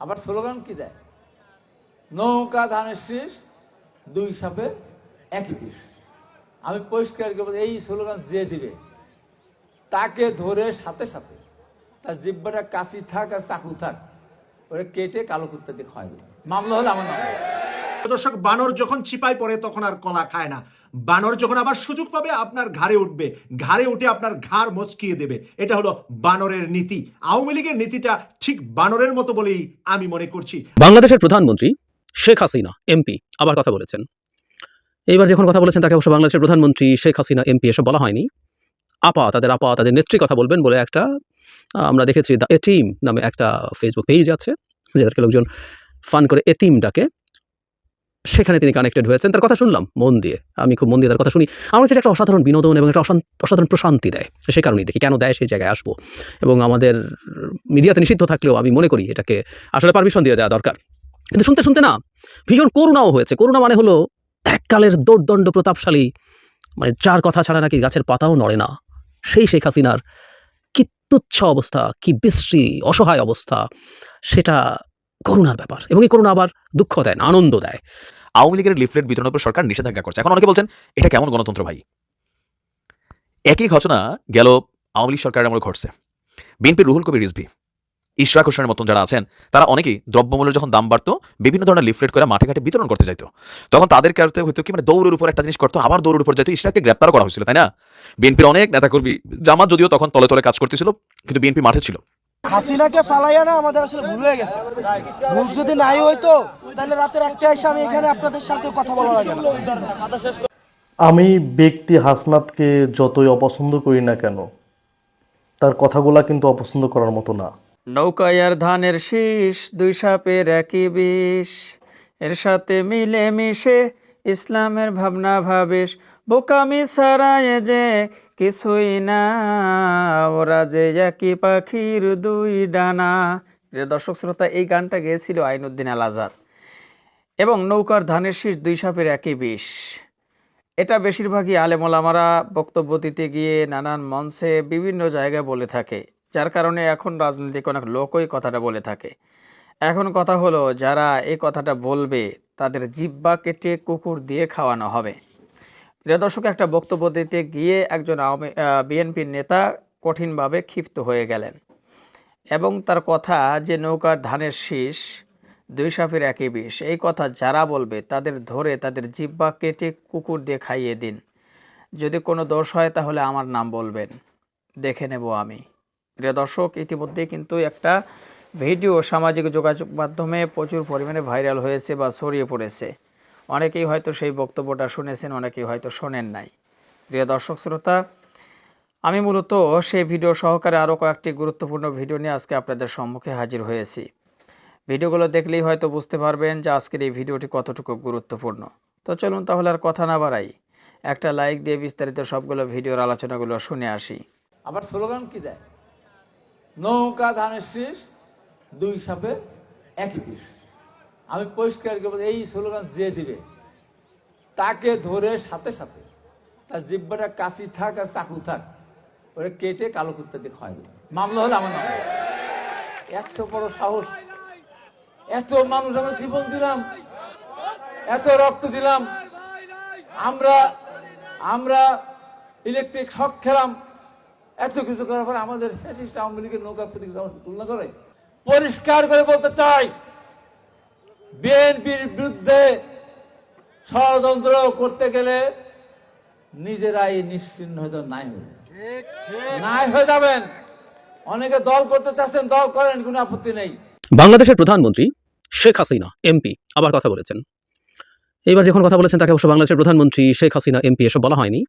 আবার স্লোগান কি দেয়? নৌকা ধানের শীষ, দুই সাপে একই পিস আমি পরিষ্কার করে এই স্লোগান যে দিবে, তাকে ধরে সাথে সাথে, তার জিব্বাটা কাশি থাক আর চাকু থাক, ওরে কেটে কালো কুত্তা দিয়ে খাওয়াই মামলা হলো আমার। দর্শক, বানর যখন চিপায় পড়ে, তখন আর কলা খায় না। বানর যখন আবার সুযোগ পাবে, আপনার ঘাড়ে উঠবে। ঘাড়ে উঠে আপনার ঘাড় মচকিয়ে দেবে। এটা হলো বানরের নীতি। আওয়ামী লীগের নীতিটা ঠিক বানরের মতো বলেই আমি মনে করছি। বাংলাদেশের প্রধানমন্ত্রী শেখ হাসিনা, এমপি, আবার কথা বলেছেন। এইবার যখন কথা বলেছেন, তাকে অবশ্য বাংলাদেশের প্রধানমন্ত্রী শেখ হাসিনা, এমপি এসব বলা হয়নি। আপা, তাদের আপা, তাদের নেত্রী কথা বলবেন বলে একটা আমরা দেখেছি দ্য এটিম নামে একটা ফেসবুক পেজ আছে যাদেরকে লোকজন ফান করে এতিমটাকে সেখানে তিনি কানেক্টেড হয়েছেন। তার কথা শুনলাম, মন দিয়ে। আমি খুব মন দিয়ে তার কথা শুনি। আমার কাছে একটা অসাধারণ বিনোদন এবং একটা অসাধারণ প্রশান্তি দেয়। সে কারণেই দেখি, কেন দেয় সেই জায়গায় আসব? এবং আমাদের মিডিয়াতে নিষিদ্ধ থাকলেও আমি মনে করি এটাকে আসলে পারমিশন দিয়ে দেওয়া দরকার। কিন্তু শুনতে শুনতে না, ভীষণ করুণাও হয়েছে। করুণা মানে হলো এককালের দৌর্দণ্ড প্রতাপশালী মানে যার কথা ছাড়া নাকি গাছের পাতাও নড়ে না। সেই শেখ হাসিনার কি তুচ্ছ অবস্থা, কি বিশ্রী, অসহায় অবস্থা, সেটা করুণার ব্যাপার এবং এই করুণা আবার দুঃখ দেয় না, আনন্দ দেয়। আওয়ামী লীগের লিফলেট বিতরণের উপর সরকার নিষেধাজ্ঞা করছে। এখন অনেকে বলছেন, এটা কেমন গণতন্ত্র ভাই? একই ঘটনা গেল আওয়ামী লীগ সরকারের আমলে ঘটছে। বিএনপির রুহুল কবির রিজভি, ইশরাক হোসেনের মতন যারা আছেন, তারা অনেকেই দ্রব্যমূল্যের যখন দাম বাড়তো, বিভিন্ন ধরনের লিফলেট করে মাঠে ঘাটে বিতরণ করতে যাইতো। তখন তাদের কাছে হয়তো কি মানে দৌড়ের উপর একটা জিনিস করতো, আবার দৌড়ের উপর যাইতো, ইশরাককে গ্রেপ্তার করা হয়েছিল, তাই না? বিএনপির অনেক নেতাকর্মী, জামাত যদিও তখন তলে তলে কাজ করতেছিল, কিন্তু বিএনপি মাঠে ছিল। হাসিনাকে ফালাইয়া না আমাদের আসলে ভুল হয়ে গেছে। ভুল যদি নাই হইতো তাহলে রাতের একটা এসে আমি এখানে আপনাদের সাথে কথা বলা লাগে আমি ব্যক্তি হাসনাতকে যতই অপছন্দ করি না কেন তার কথাগুলা কিন্তু অপছন্দ করার মতো না। নৌকায় আর ধানের শীষ দুই সাপের একই বিষ। এর সাথে মিলে মিশে ইসলামের ভাবনা ভাবেশ। বোকামি ছাড়ায় যে কিছুই না, ওরা যে একই পাখির দুই ডানা। দর্শক শ্রোতা, এই গানটা গেয়েছিল আইনুদ্দিন আল আজাদ এবং নৌকার ধানের শীষ দুই সাপের একই বিষ। এটা বেশিরভাগই আলেমোলামারা বক্তব্য দিতে গিয়ে নানান মঞ্চে বিভিন্ন জায়গায় বলে থাকে, যার কারণে এখন রাজনৈতিক অনেক লোকই কথাটা বলে থাকে। এখন কথা হলো, যারা এই কথাটা বলবে, তাদের জিব্বা কেটে কুকুর দিয়ে খাওয়ানো হবে। প্রিয় দর্শক, একটা বক্তব্য দিতে গিয়ে একজন আওয়ামী বিএনপির নেতা কঠিনভাবে ক্ষিপ্ত হয়ে গেলেন এবং তার কথা যে নৌকার ধানের শীষ, দুই সাপের একই বিষ, এই কথা যারা বলবে তাদের ধরে তাদের জিব্বা কেটে কুকুর দিয়ে খাইয়ে দিন। যদি কোনো দোষ হয় তাহলে আমার নাম বলবেন। দেখে নেব আমি। প্রিয় দর্শক, ইতিমধ্যে কিন্তু একটা ভিডিও সামাজিক যোগাযোগ মাধ্যমে প্রচুর পরিমাণে ভাইরাল হয়েছে বা ছড়িয়ে পড়েছে। অনেকেই হয়তো সেই বক্তব্যটা শুনেছেন, অনেকেই হয়তো শোনেন নাই। প্রিয় দর্শক শ্রোতা, আমি মূলত সেই ভিডিও সহকারে আরও কয়েকটি গুরুত্বপূর্ণ ভিডিও নিয়ে আজকে আপনাদের সম্মুখে হাজির হয়েছি। ভিডিওগুলো দেখলেই হয়তো বুঝতে পারবেন যে আজকের এই ভিডিওটি কতটুকু গুরুত্বপূর্ণ। তো চলুন তাহলে আর কথা না বাড়াই। একটা লাইক দিয়ে বিস্তারিত সবগুলো ভিডিওর আলোচনাগুলো শুনে আসি। আবার স্লোগান কি দেয়? নৌকা ধানের শীষ, দুই সাপে একই পিস আমি পরিষ্কার করে এই স্লোগান যে দিবে, তাকে ধরে সাথে সাথে, তার জিব্বাটা কাশি থাক আর চাকু থাক, ওরে কেটে কালো কুত্তা দিয়ে মামলা হলে আমার এত বড় সাহস, এত মানুষ আমরা জীবন দিলাম, এত রক্ত দিলাম, আমরা আমরা ইলেকট্রিক শক খেলাম, এত কিছু করার পর আমাদের নৌকা প্রতি তুলনা করে, পরিষ্কার করে বলতে চাই বিএনপির বিরুদ্ধে ষড়যন্ত্র করতে গেলে নিজেরাই নিশ্চিন্ন হয়তো নাই হয়ে। নাই হয়ে যাবেন। অনেকে দল করতে চাচ্ছেন দল করেন কোনো আপত্তি নেই। বাংলাদেশের প্রধানমন্ত্রী শেখ হাসিনা এমপি আবার কথা বলেছেন। এইবার যখন কথা বলেছেন তাকে অবশ্য বাংলাদেশের প্রধানমন্ত্রী শেখ হাসিনা এমপি এসব বলা হয়নি।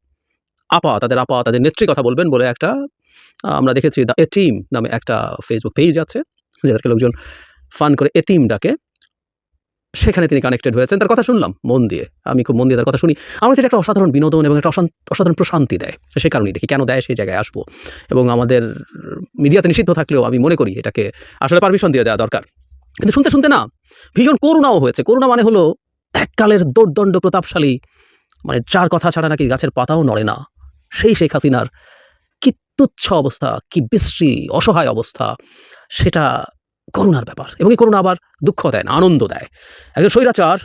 আপা তাদের আপা তাদের নেত্রী কথা বলবেন বলে একটা আমরা দেখেছি দ্য এটিম নামে একটা ফেসবুক পেজ আছে যাদেরকে লোকজন ফান করে এতিমটাকে সেখানে তিনি কানেক্টেড হয়েছেন। তার কথা শুনলাম, মন দিয়ে। আমি খুব মন দিয়ে তার কথা শুনি। আমার এটা একটা অসাধারণ বিনোদন এবং একটা অসাধারণ প্রশান্তি দেয়। সে কারণেই দেখি, কেন দেয় সেই জায়গায় আসব? এবং আমাদের মিডিয়াতে নিষিদ্ধ থাকলেও আমি মনে করি এটাকে আসলে পারমিশন দিয়ে দেওয়া দরকার। কিন্তু শুনতে শুনতে না, ভীষণ করুণাও হয়েছে। করুণা মানে হলো এককালের দোর্দণ্ড প্রতাপশালী। মানে যার কথা ছাড়া নাকি গাছের পাতাও নড়ে না। সেই শেখ হাসিনার কি তুচ্ছ অবস্থা, কি বিশ্রী, অসহায় অবস্থা, সেটা করুণার ব্যাপার। এবং এই করুণা আবার দুঃখ দেয় না, আনন্দ দেয়। একজন স্বৈরাচার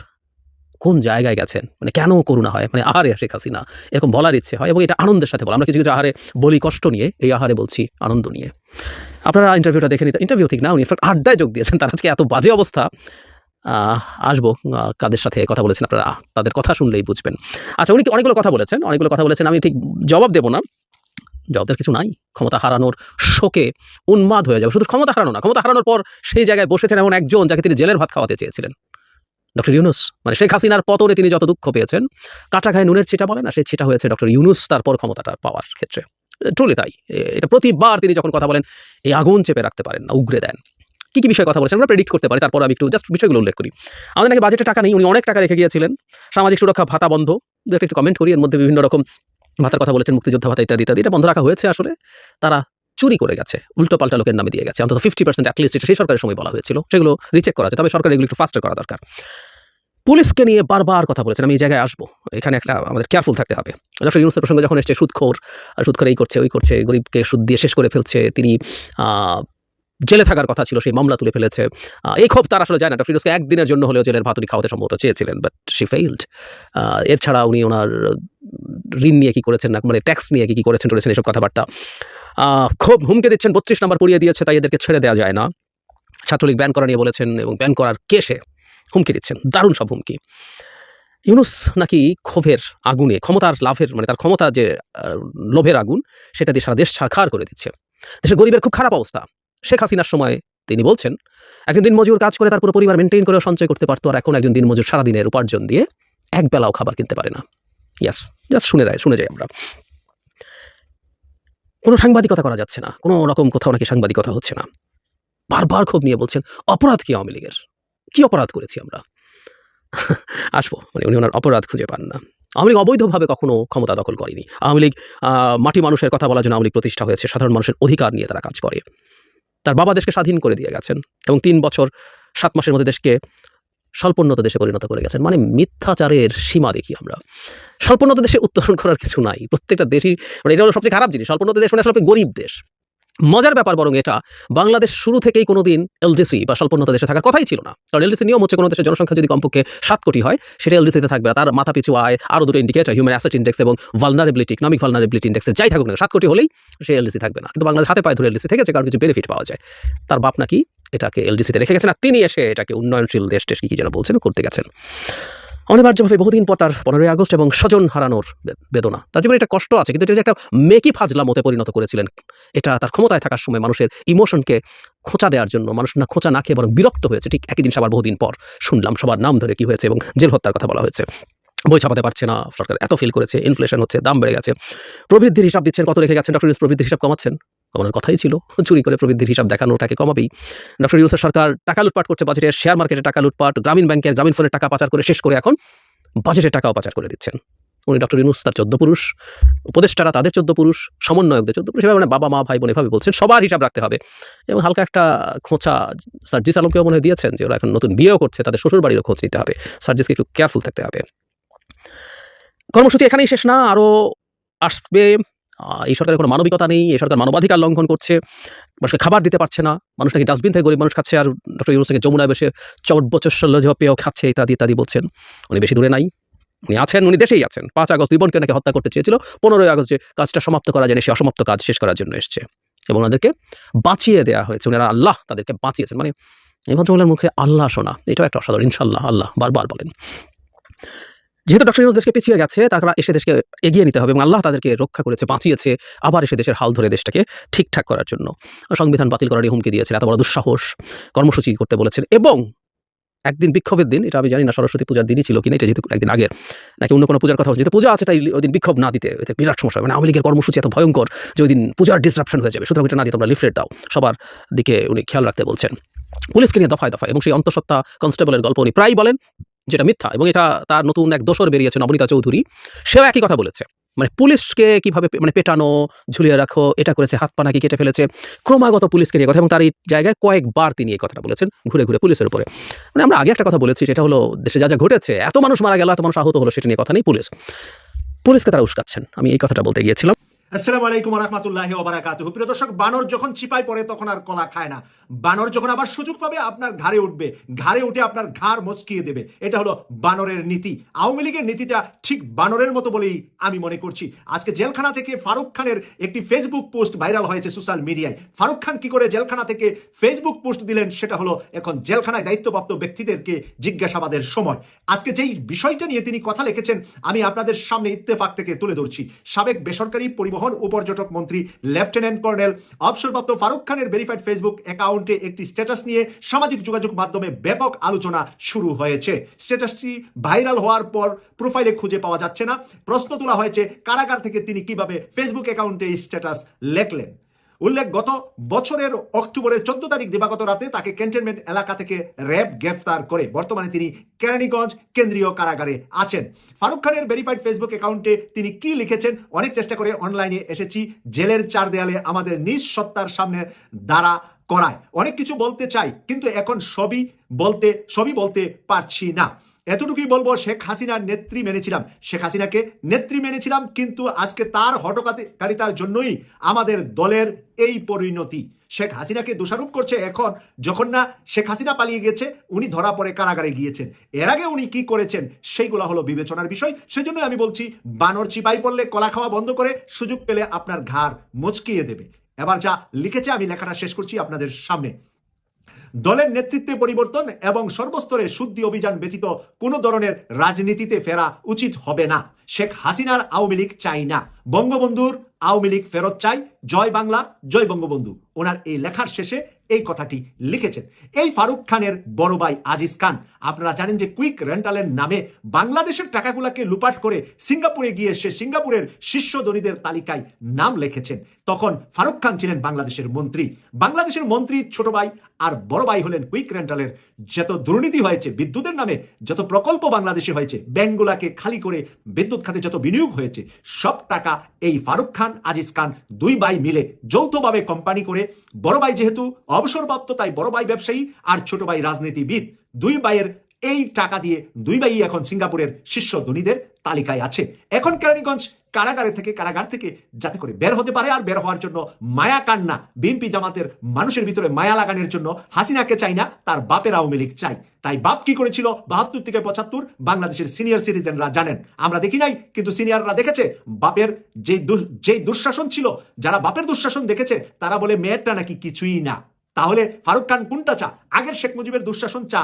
কোন জায়গায় গেছেন? মানে কেন করুণা হয়? মানে আহারে শেখ হাসিনা, এরকম বলার ইচ্ছে হয়। এবং এটা আনন্দের সাথে বলা। আমরা কিছু কিছু আহারে বলি, কষ্ট নিয়ে। এই আহারে বলছি আনন্দ নিয়ে। আপনারা ইন্টারভিউটা দেখে নিতে ইন্টারভিউ ঠিক না, উনি ইনফ্যাক্ট আড্ডায় যোগ দিয়েছেন। তার আজকে এত বাজে অবস্থা। আসব কাদের সাথে কথা বলেছেন আপনারা? তাদের কথা শুনলেই বুঝবেন। আচ্ছা উনি অনেকগুলো কথা বলেছেন? অনেকগুলো কথা বলেছেন। আমি ঠিক জবাব দেবো না। জবাবদের কিছু নাই, ক্ষমতা হারানোর শোকে উন্মাদ হয়ে যাবে। শুধু ক্ষমতা হারানো না, ক্ষমতা হারানোর পর সেই জায়গায় বসেছেন এমন একজন যাকে তিনি জেলের ভাত খাওয়াতে চেয়েছিলেন। ডক্টর ইউনুস মানে শেখ হাসিনার পতনে তিনি যত দুঃখ পেয়েছেন কাটা খায় নুনের ছিটা বলে না, সেই ছিটা হয়েছে ডক্টর ইউনুস তারপর ক্ষমতাটা পাওয়ার ক্ষেত্রে। ট্রুলি তাই। এটা প্রতিবার তিনি যখন কথা বলেন, এই আগুন চেপে রাখতে পারেন না, উগরে দেন। কি কি বিষয়ে কথা বলেছেন আমরা প্রেডিক্ট করতে পারি, তারপর আমি একটু জাস্ট বিষয়গুলো উল্লেখ করি। আমাদের নাকি বাজেটে টাকা নেই, উনি অনেক টাকা রেখে গিয়েছিলেন। সামাজিক সুরক্ষা ভাতা বন্ধ দু একটা একটু কমেন্ট করি, এর মধ্যে বিভিন্ন রকম ভাতার কথা বলেছেন মুক্তিযোদ্ধা ভাতা ইত্যাদি ইত্যাদি, এটা বন্ধ রাখা হয়েছে আসলে। তারা চুরি করে গেছে উল্টো পাল্টা লোকের নামে দিয়ে গেছে। অন্তত ফিফটি পার্সেন্ট অ্যাটলিস্ট এটা সেই সরকারের সময় বলা হয়েছিল। সেগুলো রিচেক করা আছে, তবে সরকার এগুলো একটু ফাস্টার করা দরকার। পুলিশকে নিয়ে বারবার কথা বলেছেন, আমি এই জায়গায় আসব। এখানে একটা আমাদের কেয়ারফুল থাকতে হবে। ডক্টর ইউনুসের প্রসঙ্গে যখন এসছে সুদখোর সুদখোর এই করছে, ওই করছে গরিবকে সুদ দিয়ে শেষ করে ফেলছে, তিনি জেলে থাকার কথা ছিল, সেই মামলা তুলে ফেলেছে। এই ক্ষোভ তার আসলে যায় না। ডক্টর ইউনুসকে একদিনের জন্য হলেও জেলের ভাত উনি খাওয়াতে সম্ভবত চেয়েছিলেন বাট শি ফেইল্ড এর ছাড়া উনি ওনার ঋণ নিয়ে কি করেছেন না মানে ট্যাক্স নিয়ে কি করেছেন টরেছেন এসব কথাবার্তা। খুব হুমকে দিচ্ছেন, বত্রিশ নম্বর পড়িয়ে দিয়েছে, তাই এদেরকে ছেড়ে দেওয়া যায় না। ছাত্রলীগ ব্যান করা নিয়ে বলেছেন এবং ব্যান করার কেসে হুমকি দিচ্ছেন, দারুণ সব হুমকি। ইউনুস নাকি ক্ষোভের আগুনে, ক্ষমতার লাভের মানে তার ক্ষমতা যে লোভের আগুন, সেটা দিয়ে সারা দেশ ছাড়খাড় করে দিচ্ছে। দেশের গরিবের খুব খারাপ অবস্থা। শেখ হাসিনার সময় তিনি বলছেন একজন দিন মজুর কাজ করে তার পুরো পরিবার মেনটেন করে সঞ্চয় করতে পারতো, আর এখন একজন দিন মজুর সারাদিনের উপার্জন দিয়ে এক বেলাও খাবার কিনতে পারে না। ইয়াস জাস্ট শুনে যায়, শুনে যাই আমরা। কোনো সাংবাদিকতা করা যাচ্ছে না, কোনো রকম কোথাও নাকি সাংবাদিকতা হচ্ছে না। বারবার ক্ষোভ নিয়ে বলছেন, অপরাধ কি আওয়ামী লীগের? কী অপরাধ করেছি আমরা? আসব মানে উনি ওনার অপরাধ খুঁজে পান না। আওয়ামী লীগ অবৈধভাবে কখনো ক্ষমতা দখল করেনি। আওয়ামী লীগ মাটি মানুষের কথা বলার জন্য আওয়ামী লীগ প্রতিষ্ঠা হয়েছে, সাধারণ মানুষের অধিকার নিয়ে তারা কাজ করে। তার বাবা দেশকে স্বাধীন করে দিয়ে গেছেন এবং তিন বছর, সাত মাসের মধ্যে দেশকে স্বল্পোন্নত দেশে পরিণত করে গেছেন। মানে মিথ্যাচারের সীমা দেখি আমরা। স্বল্পোন্নত দেশে উত্তরণ করার কিছু নাই। প্রত্যেকটা দেশই মানে এটা হলো সবচেয়ে খারাপ জিনিস। স্বল্পোন্নত দেশ মানে আসলে গরিব দেশ। মজার ব্যাপার বরং এটা, বাংলাদেশ শুরু থেকেই কোনোদিন এলডিসি বা স্বল্পোন্নত দেশে থাকার কথাই ছিল না। কারণ এলডিসি নিয়ম হচ্ছে কোনো দেশের জনসংখ্যা যদি কমপক্ষে সাত কোটি হয়, সেটা এলডিসিতে থাকবে তার মাথা পিছু আয় আরও দুটো ইন্ডিকেটার হিউম্যান অ্যাসেট ইন্ডেক্স এবং ভালনারেবিলিটি ইকনমিক ভালনারেবিলিটি ইন্ডেক্সে যাই থাকুক না সাত কোটি হলেই সে এলডিসি থাকবে না। কিন্তু বাংলাদেশ হাতে পায়ে ধরে এলডিসি থেকেছে, কারণ কিছু বেনিফিট পাওয়া যায়। তার বাপ নাকি এটাকে এলডিসিতে রেখে গেছেন, আর তিনি এসে এটাকে উন্নয়নশীল দেশ টেশ কি যেন বলছেন করতে গেছেন। অনিবার্যভাবে বহুদিন পর তার পনেরোই আগস্ট এবং স্বজন হারানোর বেদনা। তার জীবনে একটা কষ্ট আছে, কিন্তু এটা যে একটা মেকি ফাজলা মতে পরিণত করেছিলেন, এটা তার ক্ষমতায় থাকার সময় মানুষের ইমোশনকে খোঁচা দেওয়ার জন্য, মানুষ না খোঁচা না খেয়ে বরং বিরক্ত হয়েছে, ঠিক একই দিন সবার বহুদিন পর শুনলাম সবার নাম ধরে কি হয়েছে এবং জেল হত্যার কথা বলা হয়েছে। বই ছাপাতে পারছে না, সরকার এত ফিল করেছে ইনফ্লেশন হচ্ছে, দাম বেড়ে গেছে। প্রবৃদ্ধির হিসাব দিচ্ছেন, কত রেখে গেছেন? ডক্টর প্রবৃদ্ধির হিসাব কমাচ্ছেন? কমানোর কথাই ছিল। চুরি করে প্রবৃদ্ধির হিসাব দেখানো ওটাকে কমাবেই। ডক্টর ইউনুসের সরকার টাকা লুটপাট করছে বাজেটে, শেয়ার মার্কেটে টাকা লুটপাট, গ্রামীণ ব্যাংকের গ্রামীণ ফোনের টাকা পাচার করে শেষ করে এখন বাজেটের টাকাও পাচার করে দিচ্ছেন। উনি ডক্টর ইউনুস, তার চোদ্দ পুরুষ, উপদেষ্টারা তাদের চোদ্দ পুরুষ, সমন্বয়কদের চোদ্দ পুরুষ মানে বাবা, মা, ভাই, বোন এভাবে বলছেন, সবার হিসাব রাখতে হবে। এবং হালকা একটা খোঁচা সার্জিস আলমকেও মনে দিয়েছেন যে ওরা এখন নতুন বিয়েও করছে, তাদের শ্বশুর বাড়িরও খোঁজ নিতে হবে। সার্জিসকে একটু কেয়ারফুল থাকতে হবে। কর্মসূচি এখানেই শেষ না, আরও আসবে এই সরকারের কোনো মানবিকতা নেই, এই সরকার মানবাধিকার লঙ্ঘন করছে, মানুষকে খাবার দিতে পারছে না, মানুষ নাকি ডাস্টবিন থেকে গরিব মানুষ খাচ্ছে, আর ডক্টর ইউনুস থেকে যমুনায় বসে ষোলো পেয়েও খাচ্ছে, ইত্যাদি ইত্যাদি বলছেন। উনি বেশি দূরে নাই, উনি আছেন, উনি দেশেই আছেন। পাঁচ আগস্ট দুই বোনকে নাকি হত্যা করতে চেয়েছিল, পনেরোই আগস্ট যে কাজটা সমাপ্ত করা যায়, সে অসমাপ্ত কাজ শেষ করার জন্য এসছে। এবং ওনাদেরকে বাঁচিয়ে দেওয়া হয়েছে ওনারা আল্লাহ তাদেরকে বাঁচিয়েছেন মানে এই ভদ্রমহিলার মুখে আল্লাহ শোনা, এটাও একটা অসাধারণ ইনশাল্লাহ আল্লাহ বারবার বলেন। যেহেতু ডক্টর ইউনুস দেশকে পিছিয়ে গেছে, তারা এসে দেশকে এগিয়ে নিতে হবে এবং আল্লাহ তাদেরকে রক্ষা করেছে, বাঁচিয়েছে, আবার এসে দেশের হাল ধরে দেশটাকে ঠিকঠাক করার জন্য। সংবিধান বাতিল করারই হুমকি দিয়েছেন এত বড় দুঃসাহস। কর্মসূচি করতে বলেছেন এবং একদিন বিক্ষোভের দিন, এটা আমি জানি না, সরস্বতী পূজার দিনই ছিল কিনা, এটা যেহেতু একদিন আগের, নাকি অন্য কোনো পূজার কথা যেহেতু পূজা আছে, তাই ওই দিন বিক্ষোভ না দিতে বিরাট সমস্যা। মানে আওয়ামী লীগের কর্মসূচি এত ভয়ঙ্কর যে ওই দিন পূজার ডিসরাপশন হয়ে যাবে। সুতরাং এটা না দিয়ে তোমরা লিফলেট দাও, সবার দিকে উনি খেয়াল রাখতে বলছেন। পুলিশকে নিয়ে দফায় দফায়, এবং সেই অন্তঃসত্ত্বা কনস্টেবলের গল্প উনি প্রায় বলেন যেটা মিথ্যা এবং এটা তার নতুন এক দোসর বেরিয়েছে নবনীতা চৌধুরী, সেও একই কথা বলেছে। মানে পুলিশকে কীভাবে মানে পেটানো, ঝুলিয়ে রাখো, এটা করেছে, হাত পা নাকি কেটে ফেলেছে, ক্রমাগত পুলিশকে নিয়ে কথা এবং তার এই জায়গায় কয়েকবার তিনি এই কথাটা বলেছেন ঘুরে ঘুরে পুলিশের উপরে। মানে আমরা আগে একটা কথা বলেছি, সেটা হলো দেশে যা যা ঘটেছে, এত মানুষ মারা গেল, এত মানুষ আহত হলো, সেটা নিয়ে কথা নেই পুলিশ। পুলিশকে তারা উস্কাচ্ছেন, আমি এই কথাটা বলতে গিয়েছিলাম। আসসালামু আলাইকুম রহমতুল্লাহ প্রিয় দর্শক, বানর যখন চিপায় পড়ে, তখন আর কলা খায় না। বানর যখন আবার সুযোগ পাবে, আপনার ঘাড়ে উঠবে। ঘাড়ে উঠে আপনার ঘাড় মচকিয়ে দেবে। এটা হলো বানরের নীতি। আওয়ামী লীগের নীতিটা ঠিক বানরের মতো বলেই আমি মনে করছি। আজকে জেলখানা থেকে ফারুক খানের একটি ফেসবুক পোস্ট ভাইরাল হয়েছে সোশ্যাল মিডিয়ায়। ফারুক খান কি করে জেলখানা থেকে ফেসবুক পোস্ট দিলেন, সেটা হলো এখন জেলখানায় দায়িত্বপ্রাপ্ত ব্যক্তিদেরকে জিজ্ঞাসাবাদের সময়। আজকে যেই বিষয়টা নিয়ে তিনি কথা লিখেছেন, আমি আপনাদের সামনে ইত্তেফাক থেকে তুলে ধরছি। সাবেক বেসরকারি পরিবহন ও পর্যটক মন্ত্রী লেফটেন্যান্ট কর্নেল, অবসরপ্রাপ্ত ফারুক খানের ভেরিফাইড ফেসবুক অ্যাকাউন্টে একটি স্ট্যাটাস নিয়ে সামাজিক যোগাযোগ মাধ্যমে ব্যাপক আলোচনা শুরু হয়েছে। স্ট্যাটাসটি ভাইরাল হওয়ার পর প্রোফাইলে খুঁজে পাওয়া যাচ্ছে না। প্রশ্ন তোলা হয়েছে, কারাগার থেকে তিনি কীভাবে ফেসবুক অ্যাকাউন্টে স্ট্যাটাস লেখলেন? উল্লেখ, গত বছরের অক্টোবরের চোদ্দ তারিখ দিবাগত রাতে তাকে ক্যান্টনমেন্ট এলাকা থেকে র্যাব গ্রেফতার করে। বর্তমানে তিনি কেরানীগঞ্জ কেন্দ্রীয় কারাগারে আছেন। ফারুক খানের ভেরিফাইড ফেসবুক অ্যাকাউন্টে তিনি কি লিখেছেন অনেক চেষ্টা করে অনলাইনে এসেছি। জেলের চার দেয়ালে আমাদের নিজ সত্তার সামনে দাঁড়া করায়। অনেক কিছু বলতে চাই, কিন্তু এখন সবই বলতে সবই বলতে পারছি না। এতটুকুই বলব, শেখ হাসিনার নেত্রী মেনেছিলাম। শেখ হাসিনাকে নেত্রী মেনেছিলাম, কিন্তু আজকে তার হটকারিতার জন্যই আমাদের দলের এই পরিণতি। শেখ হাসিনাকে দোষারোপ করছে এখন যখন না শেখ হাসিনা পালিয়ে গেছে, উনি ধরা পড়ে কারাগারে গিয়েছেন। এর আগে উনি কি করেছেন, সেইগুলো হলো বিবেচনার বিষয়। সেজন্য আমি বলছি, বানর চিপাই পড়লে কলা খাওয়া বন্ধ করে সুযোগ পেলে আপনার ঘাড় মুচকিয়ে দেবে। এবার যা লিখেছে, আমি লেখাটা শেষ করছি আপনাদের সামনে। দলের নেতৃত্বে পরিবর্তন এবং সর্বস্তরে শুদ্ধি অভিযান ব্যতীত কোনো ধরনের রাজনীতিতে ফেরা উচিত হবে না। শেখ হাসিনার আওয়ামী লীগ চাই না। বঙ্গবন্ধুর আওয়ামী লীগ ফেরত চাই। জয় বাংলা, জয় বঙ্গবন্ধু। ওনার এই লেখার শেষে এই কথাটি লিখেছেন। এই ফারুক খানের বড় ভাই আজিজ খান, আপনারা জানেন যে কুইক রেন্টালের নামে বাংলাদেশের টাকাগুলাকে লুপাট করে সিঙ্গাপুরে গিয়ে সে সিঙ্গাপুরের শীর্ষ ধনীদের তালিকায় নাম লিখেছেন। তখন ফারুক খান ছিলেন বাংলাদেশের মন্ত্রী। বাংলাদেশের মন্ত্রী ছোট ভাই আর বড় ভাই হলেন কুইক রেন্টালের। যত দুর্নীতি হয়েছে, বিদ্যুতের নামে যত প্রকল্প বাংলাদেশে হয়েছে, ব্যাংকগুলাকে খালি করে বিদ্যুৎ খাতে যত বিনিয়োগ হয়েছে, সব টাকা এই ফারুক খান, আজিজ খান দুই ভাই মিলে যৌথভাবে কোম্পানি করে, বড় ভাই যেহেতু অবসরপ্রাপ্ত, তাই বড় ভাই ব্যবসায়ী আর ছোট ভাই রাজনীতিবিদ, দুই ভাইয়ের এই টাকা দিয়ে দুই ভাই এখন সিঙ্গাপুরের শীর্ষ ধনীদের তালিকায় আছে। এখন কেরানীগঞ্জ কারাগারে থেকে, কারাগার থেকে যাতে করে বের হতে পারে আর বের হওয়ার জন্য মায়া কান্না, বিএনপি জামাতের মানুষের ভিতরে মায়া লাগানোর জন্য হাসিনাকে চাই না, তার বাপের আওয়ামী লীগ চাই। তাই বাপ কি করেছিল? বাহাত্তর থেকে পঁচাত্তর বাংলাদেশের সিনিয়র সিটিজেনরা জানেন। আমরা দেখি নাই, কিন্তু সিনিয়ররা দেখেছে, বাপের যে যেই দুঃশাসন ছিল, যারা বাপের দুঃশাসন দেখেছে, তারা বলে, মেয়েরটা নাকি কিছুই না। তাহলে ফারুক খান কোনটা চা? আগের শেখ মুজিবের দুঃশাসন চা,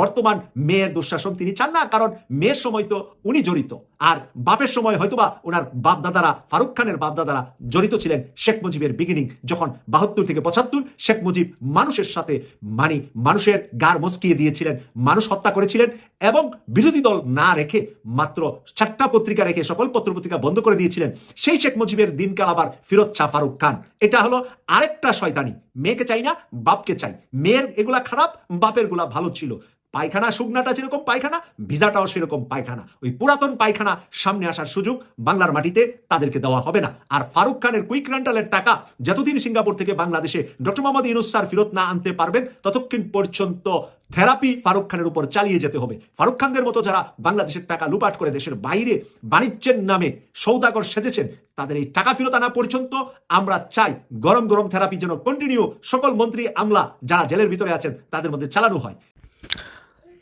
বর্তমান মেয়ের দুঃশাসন তিনি চান না, কারণ মেয়ের সময় তো উনি জড়িত। আর বাপের সময় হয়তোবা ওনার বাপ দাদারা ফারুক খানের বাপ দাদারা জড়িত ছিলেন শেখ মুজিবের বিগিনিং যখন বাহাত্তর থেকে পঁচাত্তর শেখ মুজিব মানুষের সাথে, মানি মানুষের গার মচকিয়ে দিয়েছিলেন, মানুষ হত্যা করেছিলেন, এবং বিরোধী দল না রেখে মাত্র চারটা পত্রিকা রেখে সকল পত্র পত্রিকা বন্ধ করে দিয়েছিলেন, সেই শেখ মুজিবের দিনকাল আবার ফিরোজ শাহ ফারুক খান। এটা হলো আরেকটা শয়তানি। মেয়েকে চাই না বাপকে চাই। মেয়ের এগুলা খারাপ, বাপেরগুলা ভালো ছিল। পায়খানা শুকনাটা যেরকম পায়খানা, ভিজাটাও সেরকম পায়খানা। ওই পুরাতন পায়খানা সামনে আসার সুযোগ বাংলার মাটিতে তাদেরকে দেওয়া হবে না। আর ফারুক খানের কুইক রেন্টালের টাকা যতদিন সিঙ্গাপুর থেকে বাংলাদেশে ডক্টর মোহাম্মদ ইউনুস স্যার ফেরত না আনতে পারবেন, ততক্ষণ পর্যন্ত থেরাপি ফারুক খানের উপর চালিয়ে যেতে হবে। ফারুক খানদের মতো যারা বাংলাদেশের টাকা লুপাট করে দেশের বাইরে বাণিজ্যের নামে সৌদাগর সেজেছেন, তাদের এই টাকা ফেরত আনা পর্যন্ত আমরা চাই গরম গরম থেরাপি যেন কন্টিনিউ সকল মন্ত্রী, আমলা যারা জেলের ভিতরে আছেন, তাদের মধ্যে চালানো হয়।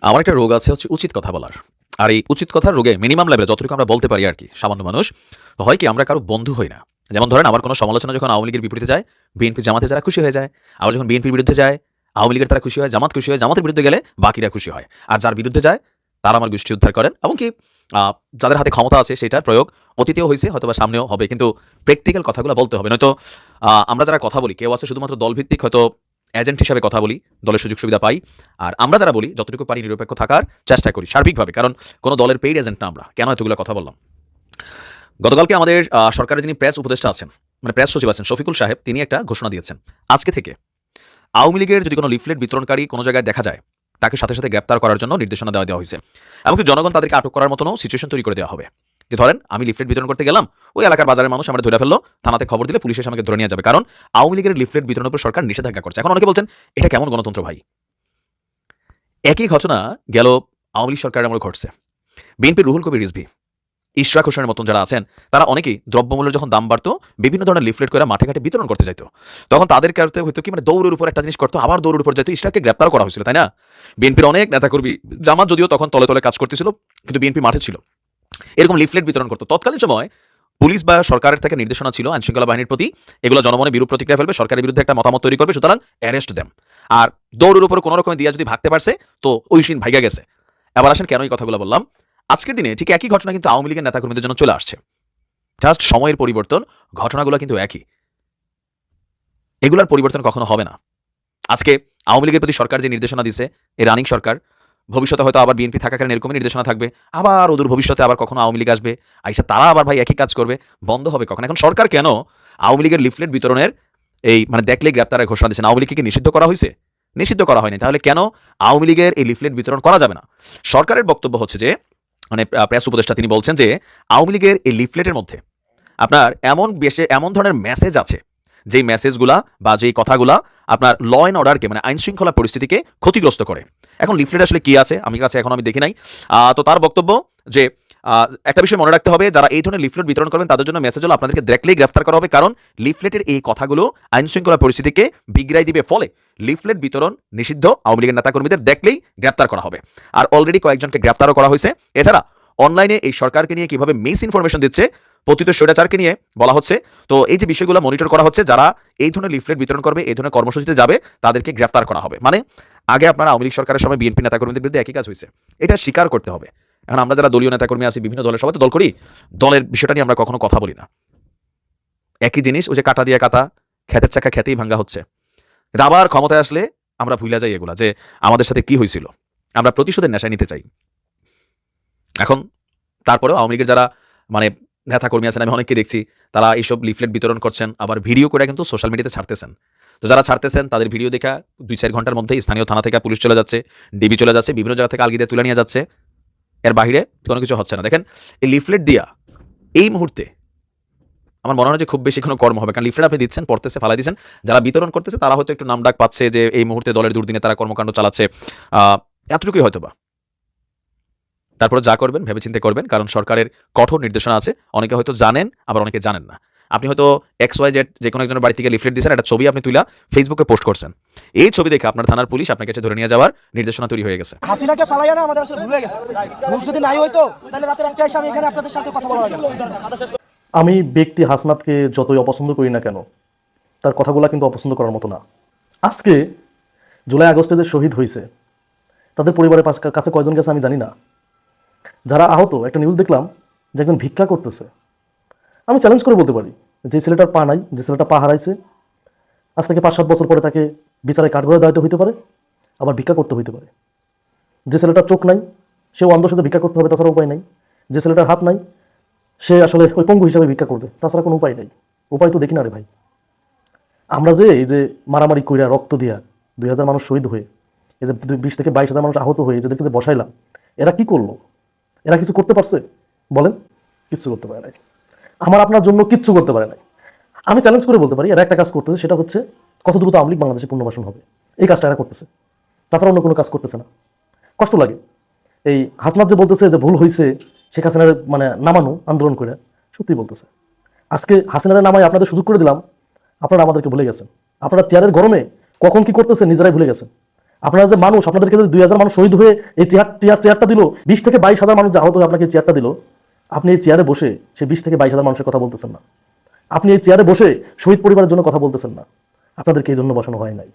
আমার একটা রোগ আছে, হচ্ছে উচিত কথা বলার। আর এই উচিত কথার রোগে মিনিমাম লেভেলে যতটুকু আমরা বলতে পারি আর কি, সামান্য মানুষ, হয় কি আমরা কারও বন্ধু হই না। যেমন ধরেন আমার কোনো সমালোচনা যখন আওয়ামী লীগের বিপরীতে যায়, বিএনপি জামাতে যারা খুশি হয়ে যায়, আবার যখন বিএনপির বিরুদ্ধে যায় আওয়ামী লীগের তারা খুশি হয় জামাত খুশি হয় জামাতের বিরুদ্ধে গেলে বাকিরা খুশি হয়। আর যার বিরুদ্ধে যায় তারা আমার গোষ্ঠী উদ্ধার করেন। এমনকি আহ, যাদের হাতে ক্ষমতা আছে সেটার প্রয়োগ অতীতেও হয়েছে হয়তো বা সামনেও হবে। কিন্তু প্র্যাকটিক্যাল কথাগুলো বলতে হবে। নয়তো আমরা যারা কথা বলি কেউ আছে শুধুমাত্র দলভিত্তিক হয়তো এজেন্ট হিসাবে কথা বলি দলের সুযোগ সুবিধা পাই। আর আমরা যারা বলি যতটুকু পারি নিরপেক্ষ থাকার চেষ্টা করি সার্বিকভাবে। কারণ কোনো দলের পেইড এজেন্ট না আমরা। কেন এতগুলো কথা বললাম? গতকালকে আমাদের সরকারের যিনি প্রেস উপদেষ্টা আছেন মানে প্রেস সচিব আছেন শফিকুল সাহেব তিনি একটা ঘোষণা দিয়েছেন। আজকে থেকে আওয়ামী লীগের যদি কোনো লিফলেট বিতরণকারী কোনো জায়গায় দেখা যায়, তাকে সাথে সাথে গ্রেপ্তার করার জন্য নির্দেশনা দেওয়া দেওয়া হয়েছে। এমনকি জনগণ তাদেরকে আটক করার মতনও সিচুয়েশন তৈরি করে দেওয়া হবে। যে ধরেন, আমি লিফলেট বিতরণ করতে গেলাম, ওই এলাকার বাজারের মানুষ আমরা ধরে ফেলল, থানাতে খবর দিলে পুলিশ এসে আমাকে ধরে নিয়ে যাবে। কারণ আওয়ামী লীগের লিফলেট বিতরণের উপর সরকার নিষেধাজ্ঞা করছে। এখন অনেকে বলছেন, এটা কেমন গণতন্ত্র ভাই? একই ঘটনা গেল আওয়ামী লীগ সরকারের আমলে ঘটছে। বিএনপি রুহুল কবির রিজভি। ইশরাক হোসেনের মতন যারা আছেন, তারা অনেকেই দ্রব্যমূল্যের যখন দাম বাড়তো, বিভিন্ন ধরনের লিফলেট করে মাঠে ঘাটে বিতরণ করতে যেত তখন তাদের কাছে হয়তো কি মানে দৌড়ের উপর একটা জিনিস করতো, আবার দৌড়ের উপর যেত ইশরাককে গ্রেপ্তার করা হয়েছিল, তাই না? বিএনপির অনেক নেতাকর্মী, জামাত যদিও তখন তলে তলে কাজ করতেছিল, কিন্তু বিএনপি মাঠে ছিল। এরকম লিফলেট বিতরণ করতো। তৎকালীন সময় পুলিশ বা সরকারের থেকে নির্দেশনা ছিল, আইনশৃঙ্খলা বাহিনীর প্রতি, এগুলো জনমনে বিরূপ প্রতিক্রিয়া ফেলবে, সরকারের বিরুদ্ধে একটা মতামত তৈরি করবে, সুতরাং অ্যারেস্ট দেম আর দৌড়ের উপর কোনো রকমের দিয়া যদি ভাগতে পারছে, তো ওই সিন ভাইগা গেছে। এবার আসেন কেন এই কথাগুলো বললাম? আজকের দিনে ঠিক একই ঘটনা কিন্তু আওয়ামী লীগের নেতাকর্মীদের জন্য চলে আসছে। জাস্ট সময়ের পরিবর্তন, ঘটনাগুলো কিন্তু একই। এগুলার পরিবর্তন কখনো হবে না। আজকে আওয়ামী লীগের প্রতি সরকার যে নির্দেশনা দিছে এই রানিং সরকার, ভবিষ্যতে হয়তো আবার বিএনপি থাকাকালীন এরকমই নির্দেশনা থাকবে, আবার ওদের ভবিষ্যতে আবার কখনো আওয়ামী লীগ আসবে, আইসা তারা আবার ভাই একই কাজ করবে, বন্ধ হবে কখন? এখন সরকার কেন আওয়ামী লীগের লিফলেট বিতরণের এই মানে দেখলে গ্রেপ্তারের ঘোষণা দিয়েছেন আওয়ামী লীগকে নিষিদ্ধ করা হয়েছে নিষিদ্ধ করা হয়নি। তাহলে কেন আওয়ামী লীগের এই লিফলেট বিতরণ করা যাবে না? সরকারের বক্তব্য হচ্ছে যে মানে প্রেস উপদেষ্টা তিনি বলছেন যে, আওয়ামী লীগের এই লিফলেটের মধ্যে আপনার এমন বেশে, এমন ধরনের মেসেজ আছে, যেই মেসেজগুলা বা যেই কথাগুলা আপনার ল অ্যান্ড অর্ডারকে মানে আইন শৃঙ্খলা পরিস্থিতিকে ক্ষতিগ্রস্ত করে। এখন লিফলেট আসলে কি আছে? আমি কাছে এখন আমি দেখি নাই। তো তার বক্তব্য যে একটা বিষয় মনে রাখতে হবে, যারা এই ধরনের লিফলেট বিতরণ করবেন, তাদের জন্য মেসেজ হলো আপনাদেরকে ডিরেক্টলি গ্রেফতার করা হবে, কারণ লিফলেটের এই কথাগুলো আইন শৃঙ্খলা পরিস্থিতিকে বিগড়াই দিবে ফলে। লিফলেট বিতরণ নিষিদ্ধ। আওয়ামী লীগের নেতাকর্মীদের দেখলেই গ্রেপ্তার করা হবে। আর অলরেডি কয়েকজনকে গ্রেপ্তারও করা হয়েছে। এছাড়া অনলাইনে এই সরকারকে নিয়ে কীভাবে মিস ইনফরমেশন দিচ্ছে পতিত স্বৈরাচারকে নিয়ে বলা হচ্ছে। তো এই যে বিষয়গুলো মনিটর করা হচ্ছে, যারা এই ধরনের লিফলেট বিতরণ করবে, এই ধরনের কর্মসূচিতে যাবে, তাদেরকে গ্রেফতার করা হবে। মানে আগে আপনারা আওয়ামী লীগ সরকারের সময় বিএনপি নেতাকর্মীদের বিরুদ্ধে একই কাজ হয়েছে। এটা স্বীকার করতে হবে। এখন আমরা যারা দলীয় নেতাকর্মী আছি, বিভিন্ন দলের সবাই দল করি, দলের বিষয়টা নিয়ে আমরা কখনো কথা বলি না। একই জিনিস, ওই যে কাটা দিয়ে কাটা খেতের চাকা খেতেই ভাঙ্গা হচ্ছে। কিন্তু আবার ক্ষমতায় আসলে আমরা ভুলে যাই এগুলা, যে আমাদের সাথে কি হয়েছিল আমরা প্রতিশোধের নেশায় নিতে চাই। এখন তারপরেও আওয়ামী লীগের যারা মানে নেতাকর্মী আছেন, আমি অনেককে দেখছি, তারা এইসব লিফলেট বিতরণ করছেন, আবার ভিডিও করে কিন্তু সোশ্যাল মিডিয়াতে ছাড়তেছেন। তো যারা ছাড়তেছেন, তাদের ভিডিও দেখা দুই চার ঘণ্টার মধ্যে স্থানীয় থানা থেকে পুলিশ চলে যাচ্ছে, ডিবি চলে যাচ্ছে, বিভিন্ন জায়গা থেকে আলগিতে তুলে নিয়ে যাচ্ছে। এর বাইরে কোনো কিছু হচ্ছে না। দেখেন, এই লিফলেট দিয়া এই মুহূর্তে আমার মনে হয় যে খুব বেশি কোনো কর্ম হবে। কারণ লিফলেট আপনি দিচ্ছেন, পড়তেছে, ফালাই দিচ্ছেন। যারা বিতরণ করতেছে, তারা হয়তো একটু নামডাক পাচ্ছে যে এই মুহূর্তে দলের দুর্দিনে তারা কর্মকাণ্ড চালাচ্ছে। এতটুকুই হয়তো বা তারপরে যা করবেন, ভেবেচিন্তে করবেন, কারণ সরকারের কঠোর নির্দেশনা আছে। অনেকে হয়তো জানেন, আবার অনেকে জানেন না। আপনি হয়তো এক্স ওয়াই জেড যে কোনো একজনের বাড়ি থেকে লিফলেট দিয়েছেন, একটা ছবি আপনি তুলা ফেসবুকে পোস্ট করছেন। এই ছবি দেখে আপনার থানার পুলিশ আপনাকে কাছে ধরে নিয়ে যাওয়ার নির্দেশনা তৈরি হয়ে গেছে। হাসিনাকে আমাদের ভুল হয়ে গেছে। ভুল যদি নাই হইতো, তাহলে রাতের একটা এসে আমি এখানে আপনাদের সাথে কথা বলা আমি ব্যক্তি হাসনাতকে যতই অপছন্দ করি না কেন, তার কথাগুলো কিন্তু অপছন্দ করার মতো না। আজকে জুলাই আগস্টে যে শহীদ হয়েছে তাদের পরিবারের কাছে কয়জন গেছে আমি জানি না। যারা আহত, একটা নিউজ দেখলাম যে একজন ভিক্ষা করতেছে। আমি চ্যালেঞ্জ করে বলতে পারি যে ছেলেটার পা নাই, যে ছেলেটা পা হারাইছে, আজ থেকে পাঁচ সাত বছর পরে তাকে বিচারে কাঠগড়ায় দায়িত্ব হইতে পারে, আবার ভিক্ষা করতে হইতে পারে। যে ছেলেটার চোখ নাই, সেও অন্ধ সাথে ভিক্ষা করতে হবে তাছাড়া উপায় নাই। যে ছেলেটার হাত নাই সে আসলে ওই পঙ্গু হিসাবে ভিক্ষা করবে। তাছাড়া কোনো উপায় নেই। উপায় তো দেখি না রে ভাই। আমরা যে এই যে মারামারি কইরা রক্ত দিয়া দুই হাজার মানুষ শহীদ হয়ে, এই যে বিশ থেকে বাইশ হাজার মানুষ আহত হয়ে যাদেরকে বসাইলাম, এরা কি করল? এরা কিছু করতে পারছে? বলেন। কিচ্ছু করতে পারে নাই। আমার আপনার জন্য কিচ্ছু করতে পারে নাই। আমি চ্যালেঞ্জ করে বলতে পারি, এরা একটা কাজ করতেছে, সেটা হচ্ছে কত দ্রুত আওয়ামী বাংলাদেশে পুনর্বাসন হবে। এই কাজটা এরা করতেছে। তাছাড়া অন্য কোনো কাজ করতেছে না। কষ্ট লাগে। এই হাসনাত যে বলতেছে যে ভুল হয়েছে শেখ হাসিনার মানে নামানো, আন্দোলন করে। সত্যি বলতেছে। আজকে হাসিনার নামায় আপনাদের সুযোগ করে দিলাম। আপনারা আমাদেরকে ভুলে গেছেন। আপনারা চেয়ারের গরমে কখন কি করতেছেন নিজেরাই ভুলে গেছেন। আপনারা যে মানুষ, আপনাদেরকে দুই হাজার মানুষ শহীদ হয়ে এই চেয়ার চেয়ার, চেয়ারটা দিল, বিশ থেকে বাইশ হাজার মানুষ আহত হয়ে আপনাকে চেয়ারটা দিল, আপনি এই চেয়ারে বসে সে বিশ থেকে বাইশ হাজার মানুষের কথা বলতেছেন না। আপনি এই চেয়ারে বসে শহীদ পরিবারের জন্য কথা বলতেছেন না। আপনাদেরকে এই জন্য বসানো হয় নাই।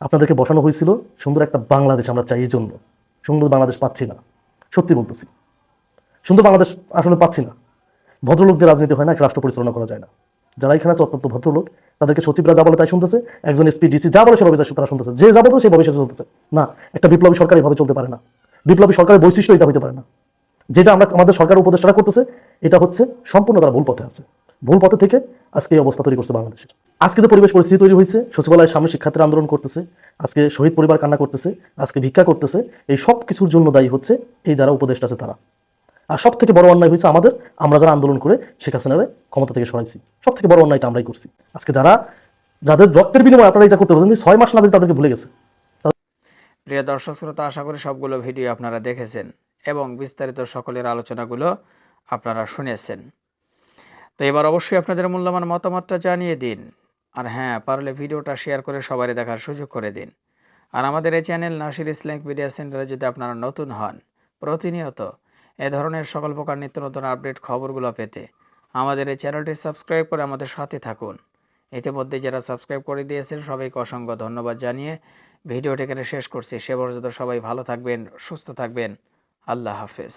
আপনাদেরকে বসানো হয়েছিল সুন্দর একটা বাংলাদেশ আমরা চাই, এই জন্য। সুন্দর বাংলাদেশ পাচ্ছি না। সত্যি বলতেছি। সুন্দর বাংলাদেশ আসলে পাচ্ছি না। ভদ্রলোকদের রাজনীতি হয় না, রাষ্ট্র পরিচালনা করা যায় না। যারা এখানে আছে অত্যন্ত ভদ্রলোক, তাদেরকে সচিবরা যা বলে তাই শুনতেছে, একজন এসপি, ডিসি, যা বলে সেভাবে তারা শুনতেছে। যে যা বলতে সেভাবে সে চলতেছে। না, একটা বিপ্লবী সরকার এভাবে চলতে পারে না। বিপ্লবী সরকারের বৈশিষ্ট্য এটা হতে পারে না। যেটা আমরা আমাদের সরকার উপদেষ্টারা করতেছে, এটা হচ্ছে সম্পূর্ণ তারা ভুল পথে আছে। ভুল পথে থেকে আজকে এই অবস্থা তৈরি করছে বাংলাদেশের। আজকে যে পরিবেশ পরিস্থিতি তৈরি হয়েছে সচিবালয়ের সামনে শিক্ষার্থীরা আন্দোলন করতেছে, আজকে শহীদ পরিবার কান্না করতেছে, আজকে ভিক্ষা করতেছে, এই সব কিছুর জন্য দায়ী হচ্ছে এই যারা উপদেষ্টা আছে তারা। আর সব থেকে বড় অন্যায় হয়েছে আমাদের, আমরা যারা আন্দোলন করে শেখ হাসিনারে ক্ষমতা থেকে সরাইছি। সব থেকে বড় অন্যায়টা আমরাই করছি। আজকে যারা, যাদের রক্তের বিনিময়ে আপনারা এটা করতে পারছেন, ছয় মাস না তাদেরকে ভুলে গেছে। প্রিয় দর্শক, শ্রোতা, আশা করি সবগুলো ভিডিও আপনারা দেখেছেন এবং বিস্তারিত সকলের আলোচনাগুলো আপনারা শুনেছেন। তো এবার অবশ্যই আপনাদের মূল্যবান মতামতটা জানিয়ে দিন। আর হ্যাঁ পারলে ভিডিওটা শেয়ার করে সবারই দেখার সুযোগ করে দিন। আর আমাদের এই চ্যানেল নাসির ইসলামিক মিডিয়া সেন্টারে যদি আপনারা নতুন হন, প্রতিনিয়ত এ ধরনের সকল প্রকার নিত্য নতুন আপডেট খবরগুলো পেতে আমাদের এই চ্যানেলটি সাবস্ক্রাইব করে আমাদের সাথে থাকুন। ইতিমধ্যে যারা সাবস্ক্রাইব করে দিয়েছেন, সবাইকে অসংখ্য ধন্যবাদ জানিয়ে ভিডিওটি এখানে শেষ করছি। সে পর্যন্ত সবাই ভালো থাকবেন, সুস্থ থাকবেন। আল্লাহ হাফেজ।